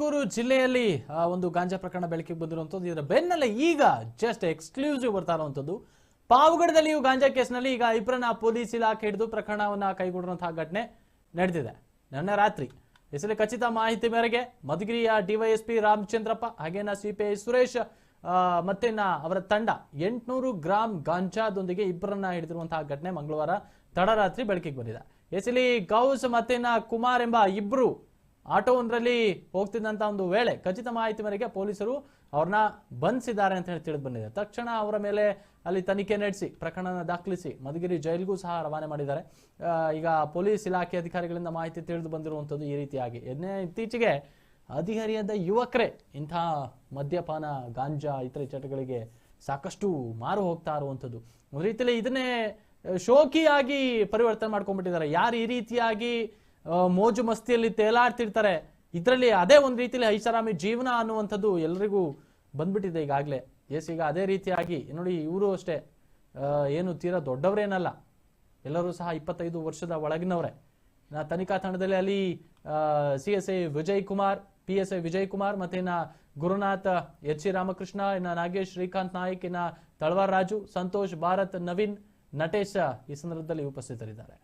ತುಮಕೂರು ಜಿಲ್ಲೆಯಲ್ಲಿ ಒಂದು ಗಾಂಜಾ ಪ್ರಕರಣ ಬೆಳಕಿಗೆ ಬಂದಿರುವಂಥದ್ದು ಇದರ ಬೆನ್ನಲ್ಲೇ ಈಗ ಜಸ್ಟ್ ಎಕ್ಸ್ಕ್ಲೂಸಿವ್ ಬರ್ತಾ ಇರುವಂಥದ್ದು ಪಾವಗಡದಲ್ಲಿಯೂ ಗಾಂಜಾ ಕೇಸ್ನಲ್ಲಿ ಈಗ ಇಬ್ಬರನ್ನ ಪೊಲೀಸ್ ಇಲಾಖೆ ಹಿಡಿದು ಪ್ರಕರಣವನ್ನ ಕೈಗೊಂಡಿರುವಂತಹ ಘಟನೆ ನಡೆದಿದೆ. ನಿನ್ನೆ ರಾತ್ರಿ. ಹೆಸರು ಖಚಿತ ಮಾಹಿತಿ ಮೇರೆಗೆ ಮಧುಗಿರಿಯ ಡಿವೈಎಸ್ಪಿ ರಾಮಚಂದ್ರಪ್ಪ, ಹಾಗೇನ ಸಿಪಿಐ ಸುರೇಶ್ ಮತ್ತೆನ ಅವರ ತಂಡ ಎಂಟುನೂರು ಗ್ರಾಂ ಗಾಂಜಾದೊಂದಿಗೆ ಇಬ್ಬರನ್ನ ಹಿಡಿದಿರುವಂತಹ ಘಟನೆ ಮಂಗಳವಾರ ತಡರಾತ್ರಿ ಬೆಳಕಿಗೆ ಬಂದಿದೆ. ಎಸಲಿ ಗೌಸ್ ಮತ್ತೆನ ಕುಮಾರ್ ಎಂಬ ಇಬ್ರು ಆಟೋ ಒಂದರಲ್ಲಿ ಹೋಗ್ತಿದ್ದಂತ ಒಂದು ವೇಳೆ ಖಚಿತ ಮಾಹಿತಿ ಮೇರೆಗೆ ಪೊಲೀಸರು ಅವ್ರನ್ನ ಬಂಧಿಸಿದ್ದಾರೆ ಅಂತ ಹೇಳಿ ತಿಳಿದು ಬಂದಿದೆ. ತಕ್ಷಣ ಅವರ ಮೇಲೆ ಅಲ್ಲಿ ತನಿಖೆ ನಡೆಸಿ ಪ್ರಕರಣ ದಾಖಲಿಸಿ ಮಧುಗಿರಿ ಜೈಲಿಗೂ ಸಹ ರವಾನೆ ಮಾಡಿದ್ದಾರೆ. ಈಗ ಪೊಲೀಸ್ ಇಲಾಖೆ ಅಧಿಕಾರಿಗಳಿಂದ ಮಾಹಿತಿ ತಿಳಿದು ಬಂದಿರುವಂಥದ್ದು ಈ ರೀತಿಯಾಗಿ. ಇದನ್ನೇ ಇತ್ತೀಚೆಗೆ ಅಧಿಕಾರಿಯಾದ ಯುವಕರೇ ಇಂಥ ಮದ್ಯಪಾನ, ಗಾಂಜಾ, ಇತರೆ ಚಟಗಳಿಗೆ ಸಾಕಷ್ಟು ಮಾರು ಹೋಗ್ತಾ ಇರುವಂಥದ್ದು. ಒಂದು ರೀತಿಯಲ್ಲಿ ಇದನ್ನೇ ಶೋಕಿಯಾಗಿ ಪರಿವರ್ತನೆ ಮಾಡ್ಕೊಂಡ್ಬಿಟ್ಟಿದ್ದಾರೆ. ಯಾರು ಈ ರೀತಿಯಾಗಿ ಮೋಜು ಮಸ್ತಿಯಲ್ಲಿ ತೇಲಾಡ್ತಿರ್ತಾರೆ. ಇದರಲ್ಲಿ ಅದೇ ಒಂದು ರೀತಿಯಲ್ಲಿ ಐಷಾರಾಮಿ ಜೀವನ ಅನ್ನುವಂಥದ್ದು ಎಲ್ರಿಗೂ ಬಂದ್ಬಿಟ್ಟಿದೆ ಈಗಾಗಲೇ. ಎಸ್, ಈಗ ಅದೇ ರೀತಿಯಾಗಿ, ನೋಡಿ, ಇವರು ಅಷ್ಟೇ. ಏನು ತೀರಾ ದೊಡ್ಡವರೇನಲ್ಲ. ಎಲ್ಲರೂ ಸಹ ಇಪ್ಪತ್ತೈದು ವರ್ಷದ ಒಳಗಿನವರೇ. ನಾ ತನಿಖಾ ತಂಡದಲ್ಲಿ ಅಲ್ಲಿ C S I Vijay Kumar P S I Vijay Kumar ಮತ್ತೆ ಇನ್ನ ಗುರುನಾಥ್ ಎಚ್ ಸಿ ರಾಮಕೃಷ್ಣ, ಇನ್ನ ನಾಗೇಶ್ ಶ್ರೀಕಾಂತ್ ನಾಯಕ್, ಇನ್ನ ತಳವಾರ್ ರಾಜು, ಸಂತೋಷ್ ಭಾರತ್ ನವೀನ್, ನಟೇಶ್ ಈ ಸಂದರ್ಭದಲ್ಲಿ ಉಪಸ್ಥಿತರಿದ್ದಾರೆ.